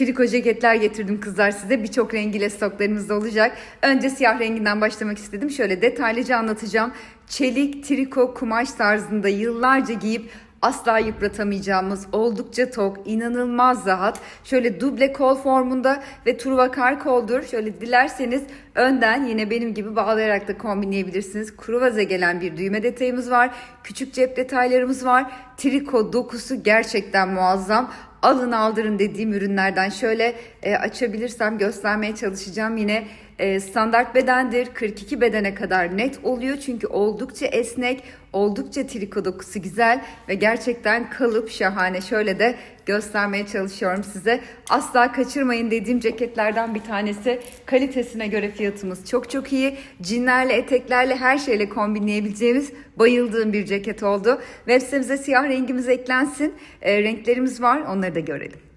Triko ceketler getirdim kızlar size. Birçok rengiyle stoklarımızda olacak. Önce siyah renginden başlamak istedim. Şöyle detaylıca anlatacağım. Çelik, triko, kumaş tarzında yıllarca giyip asla yıpratamayacağımız oldukça tok, inanılmaz rahat. Şöyle duble kol formunda ve truva kar koldur. Şöyle dilerseniz önden yine benim gibi bağlayarak da kombinleyebilirsiniz. Kruvaze gelen bir düğme detayımız var. Küçük cep detaylarımız var. Triko dokusu gerçekten muazzam. Alın aldırın dediğim ürünlerden şöyle e, açabilirsem göstermeye çalışacağım. Yine standart bedendir. 42 bedene kadar net oluyor. Çünkü oldukça esnek, oldukça triko dokusu güzel ve gerçekten kalıp şahane. Şöyle de göstermeye çalışıyorum size. Asla kaçırmayın dediğim ceketlerden bir tanesi. Kalitesine göre fiyatımız çok çok iyi. Cinlerle, eteklerle her şeyle kombinleyebileceğimiz bayıldığım bir ceket oldu. Web sitemize siyah rengimiz eklensin. E, renklerimiz var onları da görelim.